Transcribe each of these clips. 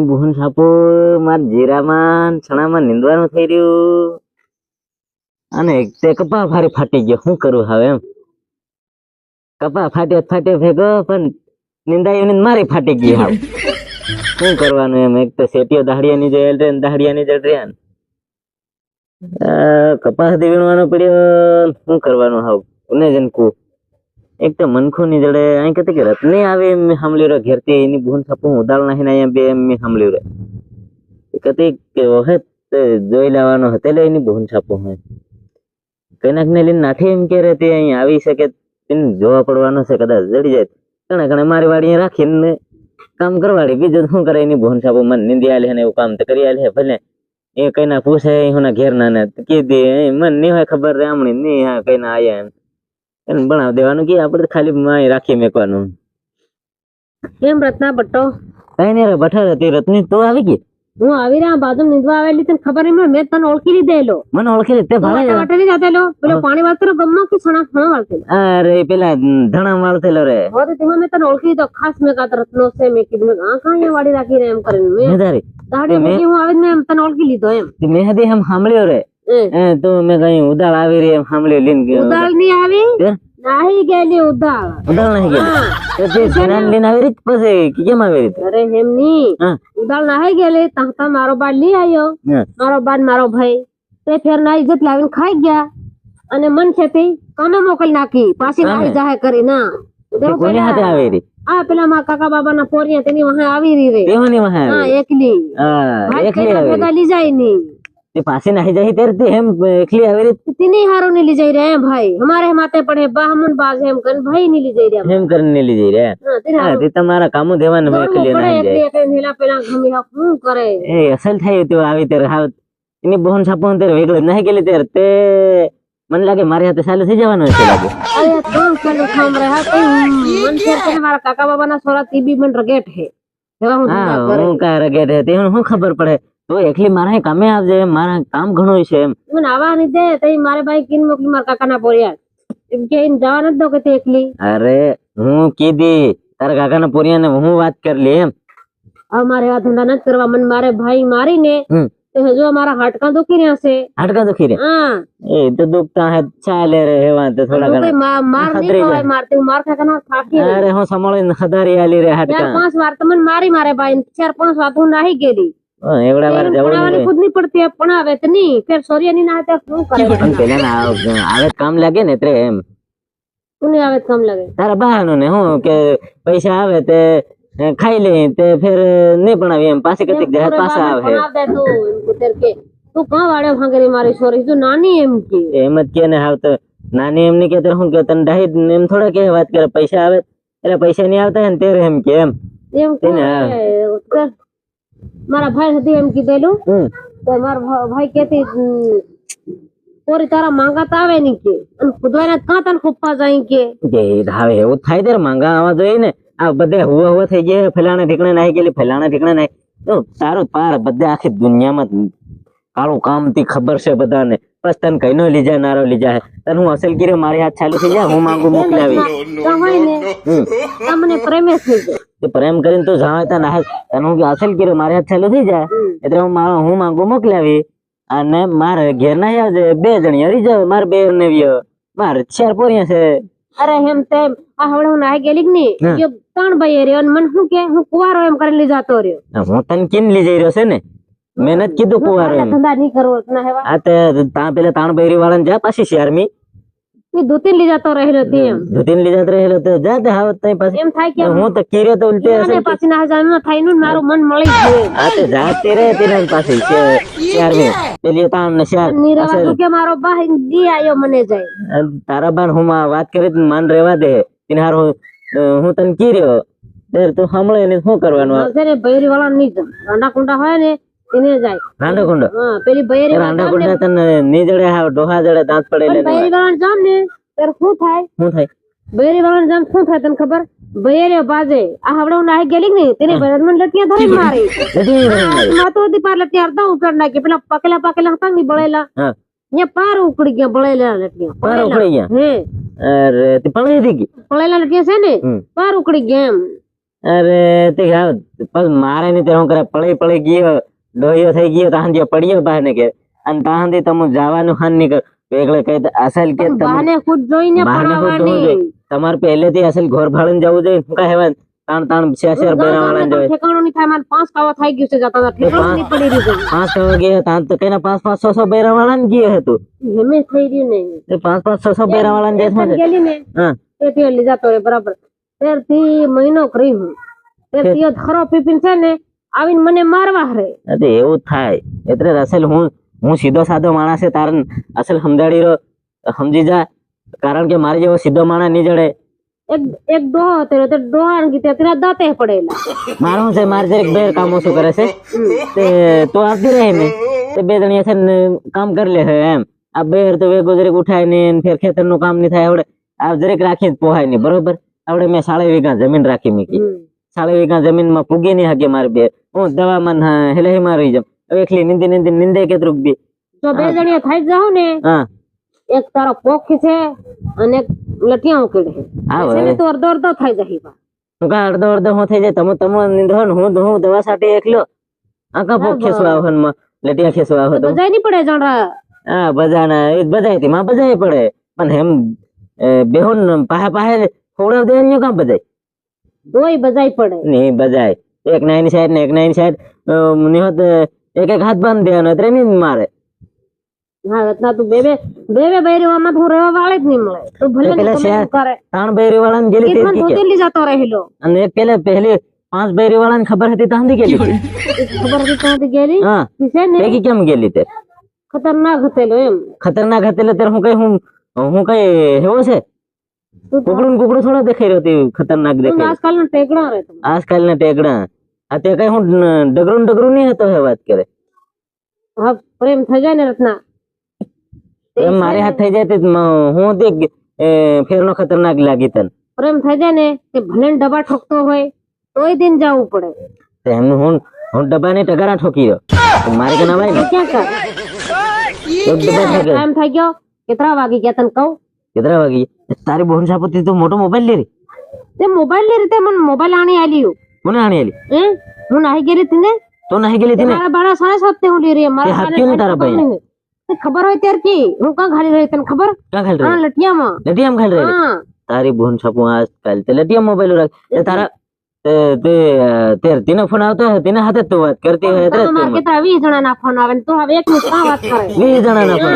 બુહન સાપો માર જીરામાં ને ચણામાં નીંદવાનું થઈ રહ્યું. અને તે કપા ભારે ફાટી ગયો. શું કરું હવે એમ? કપા ફાટ્યો ફાટ્યો ભેગો, પણ નિંદાયું ને મારી ફાટી ગયો હાવ. શું કરવાનું એમ? એક તો શેટીઓ દાહડિયાની જે એલ ને દાહડિયાની જડ રહ્યા કપાસ દીવણવાનો પડ્યો. શું કરવાનું હાવ? કોને જનકું એક તો મનખું ની જડે અહીં કહેતી કે રત્ને આવે એમ મેં સાંભળ્યું રે ઘેરથી એની બુન સાપું ઉદાળ નાખીને અહીંયા બે એમ મેં સાંભળ્યું રે એ કહેતી કે વખત જોઈ લેવાનો હતો એટલે એની ભૂન સાપું હે. કઈનાક ને લઈને નાઠી એમ કે રહેતી અહીં આવી શકે, તેને જોવા પડવાનો છે, કદાચ જડી જાય. કણે કણે મારી વાડીએ રાખીને કામ કરવાડી. બીજું શું કરે એની ભૂન સાપું મને નિંદી આલે ને એવું કામ તો કરી આલે ભલે. એ કઈના પૂછે, એના ઘેર ના. ને કીધી મને નહીં હોય ખબર રે આમણી નહીં, હા, કઈના આયા એમ. એને ભણાવ દેવાનું કે આપણે ખાલી માય રાખી મેકવાનું. કેમ રત્ના બટ્ટો કઈ નહીં ભઠા હતી રત્ની તો આવી ગઈ. હું આવી રહ્યા બાજુ નીંદવા આવેલી તને ખબર નહીં મેં તને ઓળખી લીધેલો મને ઓળખી લીધે ભાડે વાટે નહીં જાતેલો પેલો પાણી વાળતેલો ગમમાં કે છણા છણા વાળતેલો અરે પેલા ધણા વાળતેલો રે. હવે તેમાં મેં તને ઓળખી લીધો ખાસ મેં કાત રત્નો છે મેં કીધું મેં આ કાંઈ વાડી રાખીને એમ કરીને. મેં દાડી મેં- હું આવીને મેં તને ઓળખી લીધો એમ. મેં હદી એમ સાંભળ્યો રે. તો મેં કઈ ઉદાળ આવી રહી એમ સાંભળ્યું લીન ગયો ઉદાળ નહીં આવી? નાહી ગયેલી ઉદાળ. ઉદાળ નહીં ગયેલી? તે ધ્યાન લઈને આવી રીત પછી કેમ આવી રીત અરે એમ નહીં. ઉદાળ નાહી ગયેલી તાહતા મારો બાર લઈ આવ્યો. મારો ને મારો ભાઈ. તે ફેર ના ઇજ્જત લાવીને ખાઈ ગયા. અને મન છે તે કામે મોકલી નાખી. પાછી? નાહી જાહે કરી ના. કોની હાથે આવી રહી? આ પેલા મારા કાકા બાબા ના પોરિયા તેની વહા આવી રહી રે. તેવાની વહા હા એકલી. હા એકલી ભેગા લઈ જાય ની ते पासे नहीं जाही तेर ते हम एकली हवेरी इतनी हारो नहीं ली जाई रे हैं भाई हमारे माते पढ़े बाहमन बाग हम कन भाई नहीं ली जाई रे हम कन नहीं ली जाई रे हाँ ते तुम्हारा काम देवन में एकली नहीं जाई एक हिला पेला घमी हा हूँ करे ए असल थाई तो आवी तेर हा इने बोहन सापोन तेर वेगले नहीं गेले तेर ते मन लागे मारे हाथे साले से जवान होते लागे अरे कौन कल खाम रहा कोई मन से हमारा काका बाबा ना सोरा टीवी मन रगेट है तेरा हूँ का रगेट है ते हूँ खबर पड़े તો એકલી મારા કામે આવજે મારા કામ ઘણું છે એમ. મને આવા નહીં દે તઈ મારે ભાઈ કિન મોકલી મારા કાકાના પોરિયા એમ કે ઇન જવા ન દો કે તે એકલી? અરે હું કીધી તારા કાકાના પોરિયાને હું વાત કરી લે એમ. આ મારે આ ધંધા નથી કરવા. મન મારે ભાઈ મારીને તો હજુ મારા હાડકા દુખી રહ્યા છે. હાડકા દુખી રહ્યા? હા. એ તો દુખતા હે ચાલે રે હેવા તો થોડા ઘણા. માર નહીં હોય મારતી માર કાકાના ફાકી અરે હું સંભાળીને હદારી આલી રે હાડકા ચાર પાંચ વાર તમને મારી મારે ભાઈ ચાર પાંચ વાર હું નાહી ગેલી એવડા વાર એને જવું ભણાવવાની ખુદ નહીં પડતી હોય, ભણાવે તો નહીં? ફેર સૂર્યની ના હાથે શું કરે? પણ પેલા ના આવે તો કામ લાગે ને એટલે એમ. કોને આવે તો કામ લાગે? તારા બહાનું ને હું કે પૈસા આવે તે અ, ખાઈ લે તે ફેર નહીં પણ આવે એમ પાછી કતિક જાય પાછા આવે. ભણાવ દે તું એમ કુતર કે તું કાં વાડે ભાંગરી મારી? છોરી તું નાની એમ કે. એમ જ કે ને હાવ તો નાની એમ ની કે હું કે તને ડાહી એમ થોડા કે વાત કરે પૈસા આવે. એટલે પૈસા નહીં આવતા હોય ને ત્યારે એમ કે એમ. એમ કે તેને હા. મારા ભાઈ હતી એમ કીધેલું તો મારા ભાઈ કેતી કોરી તારા માંગા તો આવે નહીં કે અને ખુદવાના કાં તને ખોપા જાય કે હવે એવું થાય ત્યારે માંગા આવા જોઈએ ને આ બધે હુવા હુવા થઈ ગયા ફલાણા ઠીકણે નાહી ગયેલી ફલાણા ઠીકણે નાહી તો તારું પાર બધે આખી દુનિયામાં કાળું કામથી ખબર છે બધાને બસ તને કઈ નો લીજા નારો લીજા તને હું અસલ કર્યો મારી હાથ ચાલુ થઈ જાય હું માંગુ મોકલાવી તમને પ્રેમે થઈ જાય તે પ્રેમ કરીને તો જાવ ત્યાં નાહે તને હું કે અસલ કર્યો મારી હાથ ચાલુ થઈ જાય એટલે હું મારો હું માંગુ મોકલાવી અને મારે ઘેર ના આવજે બે જણી હરી જાવ મારે બે ને વ્યો. મારે ચાર પોરિયા છે. અરે એમ તેમ આ હવે હું નાહી ગયેલી કે હા. ત્રણ ભાઈ રહ્યો અને મને શું કે હું કુવારો એમ કરીને લઈ જતો રહ્યો. હું તને કેમ લઈ જઈ રહ્યો છે ને? મેં નથી કીધું કુવારો એમ. ધંધા નહીં કરવો ના હેવા. આ તે પેલા તાણ બૈરી વાળાને જા પાછી શેરમી એ તીન લઈ જતો રહેલો તેમ તીન લઈ જતો રહેલો તો. જા તે હાવત તઈ પાછી. એમ થાય કે હું તો કેરે તો ઉલટે હશે. પાછી ના જાય ના થાયનું મારું મન મળી ગયું. આ તો જા તે રે તેના પાછી મે પેલી તો આમ નશા નીરવા તું કે મારો ભાઈ દી આયો મને જાય. તારા બાર હું માં વાત કરી તો માન રહેવા દે. તેને હાર હું તને કીર્યો. તેર તો સાંભળે ને શું કરવાનું અરે ભૈરી વાળા ની રાંડા કુંડા હોય ને તેને જાય રાંડો કુંડો હા પેલી બૈરી રાંડા કુંડા તને ની જડે હાવ ડોહા જડે દાંત પડે એટલે બૈરી વાળા જામ ને ત્યારે શું થાય શું થાય બૈરી વાળા જામ શું થાય તને ખબર બૈરે બાજે આ હવડે હું નાહી ગયેલી કે નહીં તેને બૈરન મને લટિયા ધરી મારી નથી રહી માતો હતી પાર લટિયા અડધા ઉકળ નાખી પેલા પકેલા પકેલા હતા ને બળેલા હા ને પાર ઉકળી ગયા બળેલા લટિયા પાર ઉખડી ગયા હે અરે તે પડી હતી કે બળેલા લટિયા છે ને હમ. પાર ઉકળી ગયા એમ અરે તે હા પણ મારે નહીં તે હું કરે પડી પડી ગયો ડોહ્યો થઈ ગયો તાહન જે પડ્યો બહાને કે અને તાહનથી તમે જવાનું હાન નીકળ. એટલે તો અસલ કે બહાને ખુદ જોઈને પડવાની તમારે પહેલેથી અસલ ઘર ભાડે જવું જોઈએ. શું કહે હેવાન? તાણ તાણ શેર શેર જોઈએ ઠેકાણો ની થાય. મારે પાંચ કાવા થઈ ગયું છે જતા જતા. ઠેકાણો ની પડી રહ્યું પાંચ કાવા ગયા તાણ તો કઈના પાંચ પાંચ છ છ બેરા વાળા ને ગયા હતું. હેમે થઈ રહ્યું નહીં પાંચ પાંચ છ છ બેરા વાળા ને જાય ગયેલી ને હા. તેથી લઈ જતો રહે બરાબર. ત્યારથી મહિનો કરી હું. ત્યારથી ખરો પીપીન છે ને આવીને મને મારવા હરે. અરે એવું થાય. એટલે અસલ હું હું સીધો સાધો માણસ છે તારે અસલ સમજાડી રહ્યો. સમજી જા. કારણ કે મારી જેવો સીધો માણસ નહીં જડે. એક એક ડોહો હતો તે ડોહાણ કીધે તેના દાંતે પડેલા. મારું છે? મારે જરીક બેર કામ ઓછું કરે છે? તે તો આવતી રહે મે તે બે જણી છે કામ કરી લે છે એમ. આ બેર તો વેગો જરીક ઉઠાય ને ફેર ખેતરનું કામ નહીં થાય. આવડે આ જરીક રાખી જ પોહાય નહીં બરોબર? આવડે મેં સાડા વીઘા જમીન રાખી મૂકી. સાડા વીઘા જમીનમાં પૂગી નહીં હકે મારે બે. હું દવામાં હેલે માં રહી જામ હવે એકલી નિંદી નિંદી નિંદે કેટલુંક બી. તો બે જણીએ થઈ જાવ ને હા. એક તારો પોખ છે અને લટિયા ઉકેડે છે. ને તો અડધો અડધો થઈ જાય બા. કા અડધો અડધો હું થઈ જાય તમે તમે નિંદો ને હું હું દવા સાથે એકલો. આખા પોખ ખેસવા આવનમાં લટિયા ખેસવા આવો તો બજાય નહીં પડે જણરા? હા બજાના એ બજાયથી માં બજાય પડે. પણ એમ બેહોન પાહે પાહે ખોડાવ દે ને કામ બજાય? તોય બજાય પડે. નહીં બજાય. એક નાઈન સાઈડ ને એક નાઈની સાઈડ. નિહત એક એક હાથ બાંધ દેવાનો નહીં મારે. હા રત્ના તું બે બે બે બે બૈરીવામાં તું રહેવા વાળે જ નહીં મળે. તું ભલે પેલા ને ગમે શહેર- તેમ કરે. ત્રણ બેરી વાળા ને ગેલી કીધું તે ને ધોતી લઈ જતો રહેલો. અને પેલે પહેલી પાંચ બેરી વાળા ને ખબર હતી તાંધી ગેલી ખબર હતી ત્યાંથી હા. ભેગી કેમ ગેલી તે? ખતરનાક હતેલો એમ. ખતરનાક હતેલો ત્યારે હું કઈ હું હું કઈ હેવો છે? તું તો- કુકડું ને કુકડું થોડો દેખાઈ રહ્યો હતી ખતરનાક તું દેખાય આજકાલ નો ટેકડા રહે તમે. આજકાલ ના ટેકડા. આ તે કઈ હું ડગરું ને ડગરું નહીં હતો હે વાત કરે. હા પ્રેમ થઈ જાય ને રત્ના એમ મારે હાથ થઈ જાય તે મ- હું તે એ, ફેરનો ખતરનાક લાગી તને. પ્રેમ થઈ જાય ને તે ભલે ને ડબ્બા ઠોકતો હોય તોય દિન જવું પડે. તો એમનું હું હું ડબ્બાને ટગારા ઠોકી રહ્યો. તો મારે કે નવાય ને? ક્યાં કર એક ડબ્બા ઠોકે ટાઈમ થઈ ગયો કેટલા વાગી ગયા તને કહું? તારી બોન સાપોતી તો મોટો મોબાઈલ લે રી તે મોબાઈલની રીતે મને મોબાઈલ આણી આલ્યું મને આણી આલી? હે હું નાહી ગેલી હતી ને? તો નહીં ગેલી હતી ને? મારા બાળા સાને સાત હું લે રે મારા હાથ ક્યું ને તારા ભાઈ? તે ખબર હોય ત્યાર કી હું કાં ખાલી રહી તને ખબર? ક્યાં ખાલી રહી? લટિયામાં. લટિયામાં ખાલી રહી? તારી બોન આજ કાલ તે લટિયામ મોબાઈલ રાખ. તારા તે તે તે તેનો ફોન આવતો હોય તેના હાથે જ તું વાત કરતી હોય એટલે જ તમારે તું કેટલા વીસ જણા ના ફોન આવે ને તું હવે એક ની કાં વાત કરે. વીસ જણા ના ફોન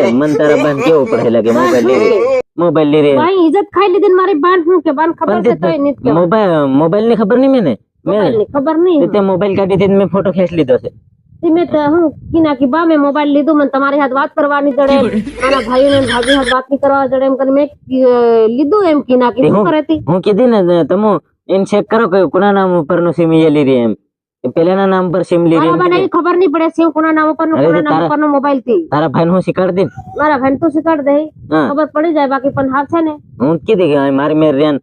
એ મન તારા બાન કેવું પડે લાગે મોબાઈલ લઈ રહી મોબાઈલ લઈ રહી ભાઈ ઇજ્જત ખાઈ લીધી ને મારી બાન શું કે બાન ખબર પણ છે તોય નથી કહેવાય. મોબાઈલ મોબાઈલની ખબર નહીં મેં ને મોબાઈલની ખબર નહીં. તે મોબાઈલ કાઢી થી મેં ફોટો ખેંચ લીધો છે. તે મેં તો હું કીના કી બા મેં મોબાઈલ લીધું મને તમારી હાથ વાત કરવાની જડે મારા ભાઈઓ ને ભાભી હાથ વાત નહીં કરવા જડે એમ કરીને મેં અ, લીધું એમ કીના કી શું કરે તી? હું કીધી ને તમે એમ ચેક કરો કે કોના નામ ઉપરનું સિમ એ લીધી એમ. કે પેલાના નામ પર સિમ લીધી મારા એવી ખબર નહીં પડે સિમ કોના નામ ઉપર કોના નામ નો મોબાઈલથી. તારા ભાઈ હું શીખવાડ દે મારા ભાઈ તું શીખવાડ દે. ખબર પડી જાય બાકી પણ હાથ છે ને. હું કીધી કે મારી મેર રેન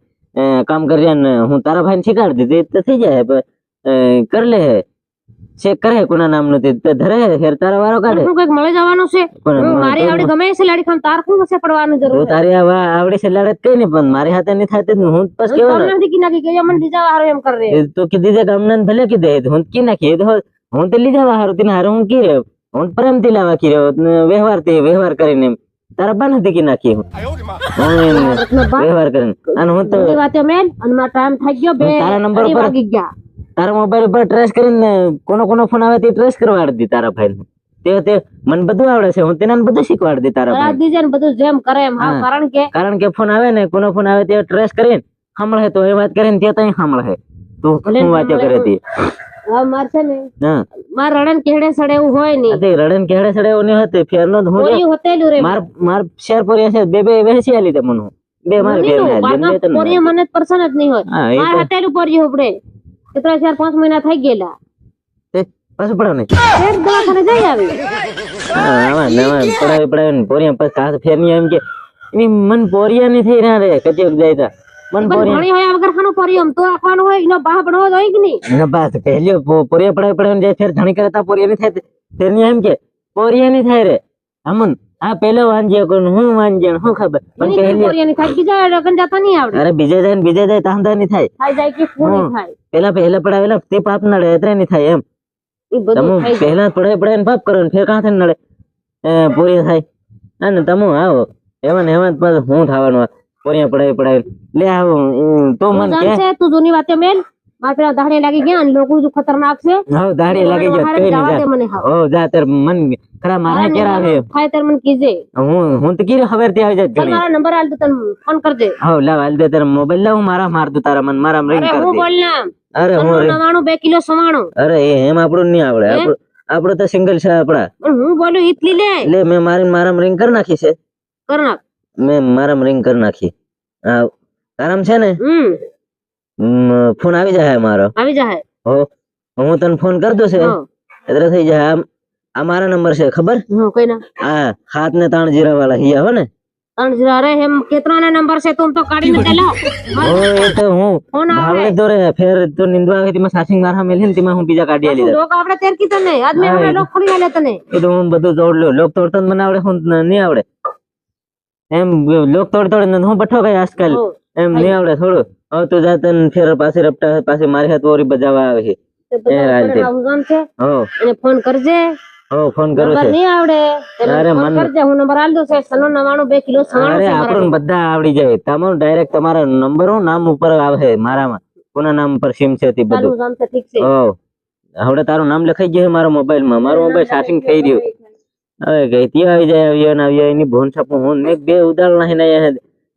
કામ કરી રહ્યા હું તારા ભાઈ ને શીખવાડ દીધી તો થઈ જાય કર લે ચેક કરે કોના નામનું તે ધરે હેર તારા વારો કાઢે કંઈક મળી જવાનું છે. મારી આવડી ગમે છે લાડી ખામ તાર શું છે પડવાનું જરૂર તું તારી આવા આવડે છે લડત કઈ નહીં પણ મારી હાથે નહીં થાય તો હું બસ કેવાનો. તમને નથી કી નાખી કે મને દીજા વારો એમ કરે તો કીધી દીજે ગામના ભલે ભલે કીધે હું કી કે તો હું તો લીધા વા હારું તીને હારું હું કી રહ્યો? હું પ્રેમથી લાવા કી રહ્યો. વ્યવહાર તે વ્યવહાર કરીને તારા બા નથી કી નાખી હું. વ્યવહાર કરીને. અને હું તો વાતે મેન. અને મારા ટાઈમ થઈ ગયો બે તારા નંબર અઢી પર- ગયા. તારા મોબાઈલ ઉપર ટ્રેસ કરીને કોનો કોનો ફોન આવે તે ટ્રેસ કરવાડી દી તારા ભાઈ તે તે મને બધું આવડે છે. હું તેને બધું શીખવાડી દી તારા ભાઈ દીજે ને બધું જેમ કરે એમ. હા. કારણ કે કારણ કે ફોન આવે ને કોનો ફોન આવે તે ટ્રેસ કરીને સાંભળે તો એ વાત કરીને તે તઈ સાંભળે. તું શું વાતો કરે તી. માર છે ને માર રડન કેડે સડે એવું હોય નહીં. તે રડન કેહડે સડે એવું નહીં હતું. ફેરનો હું રે. માર માર શેર પર છે. બે બે વેચી આલી તે મને. હું. બે મારે મને ઘેર તો ના બાપના બે મને જ જ નહીં હોય. માર હતેલું પોરિયું ઉપડે. કેટલા ચાર પાંચ મહિના થઈ ગયેલા. પાછું પડાવ નહીં. ફેર દવાખાને જઈ આવી. આવા નવા પડાવી પડાવી ને પોરિયા પછી હાથ ફેર નહીં એમ કે એની મન પોરિયા નહીં થઈ રહ્યા રે કચેક જાય તા. મન પોરિયા. ઘણી હોય વગર ખાનું પોરિયું તો રાખવાનું હોય એનો બાહ જ હોય કે નહીં? ના બસ પહેલ્યો પોરિયા પડાવી પડાવીને જાય ફેર ધણી કરતા પોરિયા નહીં થાય તે- એમ કે પોરિયા નહીં થાય રે. અમન હા પેલો વાંજ્યો કોણ હું વાંજ્યો હું ખબર? પણ પહેલી કોરિયાની થાય બીજા રકન જાતા નહીં આવડે. અરે બીજે જાય ને બીજે જાય તાંધા નહીં થાય. થાય જાય કે ફૂલ થાય? પેલા પહેલા પડાવેલા તે પાપ નડે એટલે નહીં થાય એમ. તમે પહેલા પડાય પડાય ને પાપ કરો ને ફેર કાંથી નડે? એ પૂરી થાય. અને તમે આવો. એમાં ને એમાં પાછું હું થવાનું પોરિયા પડાય પડાય લે આવો તો મને કે તું જૂની વાતે મેલ. મારે પેલા દાડે લાગી ગયા લોકો જો ખતરનાક છે. હા દાડે લાગી ગયા કઈ જવા દે મને. ઓ જા તાર મન ખરા મારા કેરા આવે થાય ત્યારે મન કીજે. હું હું તો કીરે ખબર તે આવી જાય ઘણી. મારા નંબર આલ તો તને ફોન કરજે. હા લાવ આલ દે તારા મોબાઈલ લાવ હું મારા માર દો તારા મન મારા રિંગ કર હું દે. બોલ ના. અરે હું ring- નવાણું બે કિલો સવાણો. અરે એમ આપણું નહીં આવડે. આપણો તો સિંગલ છે આપડા. હું બોલું ઈટલી લે. લે મેં મારી મારા રિંગ કરી નાખી છે. કર નાખ. મેં મારા રિંગ કરી નાખી. હા તારામ છે ને? હમ. ફોન આવી જાય મારો આવી જાય હો હું તને ફોન કરતો છે. એટલે થઈ જાય આમ આ મારા નંબર છે ખબર? કઈ ના. હા હાથ ને ત્રણ જીરા વાળા હિયા હો ને? ત્રણ જીરા અરે એમ કેટલાના નંબર છે તું તો કાઢીને લાવ હો તો હું ફોન આવે. તો રે ફેર તો નિંદવા આવી તેમાં સાસિંગ મારા મેલી ને તેમાં હું બીજા કાઢી આલી લોક આપણે તેર કી તને. આજ મે હા, લોક ખોલી આલે તને. એ તો હું બધું જોડ લ્યો. લોક તોડતો મને આવડે હું નહીં આવડે. એમ લોક તોડ તોડ ને હું બઠો ગઈ આજકાલ. એમ નહીં આવડે થોડું. હવે તો જા તને ફેર પાસે રપટા પાસે મારી હાથ ઓરી બજાવવા આવે છે. એ તે. છે. હો. એને ફોન કરજે. હો ફોન કરો છે. નહીં આવડે. તે અરે મન- કરજે. હું નંબર આલ દઉં છે. સનો નવાણું બે કિલો સવાણું અરે છે મારા આપણને બધા આવડી જાય. તમારો ડાયરેક્ટ તમારા નંબર હું નામ ઉપર આવે મારામાં. કોના નામ પર સિમ છે તે બધું. નામ છે ઠીક છે. હો. હવે તારું નામ લખાઈ ગયું છે મારા મોબાઈલમાં મારો મોબાઈલ ચાર્જિંગ થઈ રહ્યો. હવે ગઈતી આવી જાય આવ્યો ને આવ્યો એની ભોન છાપું. હું ને બે ઉદાહરણ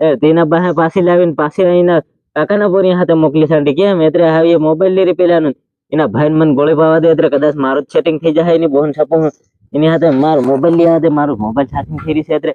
એ તેના પાસે પાછી લાવીને પાછી અહીંના કાકાના પોરી હાથે મોકલી સાંટી કેમ એટલે આવી મોબાઈલ લઈ પેલાનું. એના ભાઈ મને ગોળી પાવા દે એટલે કદાચ મારું સેટિંગ થઈ જાય એની ભૂન છાપું એની હાથે મારો મોબાઈલ લઈ હાથે મારું મોબાઈલ ચાર્જિંગ ફેરી છે એટલે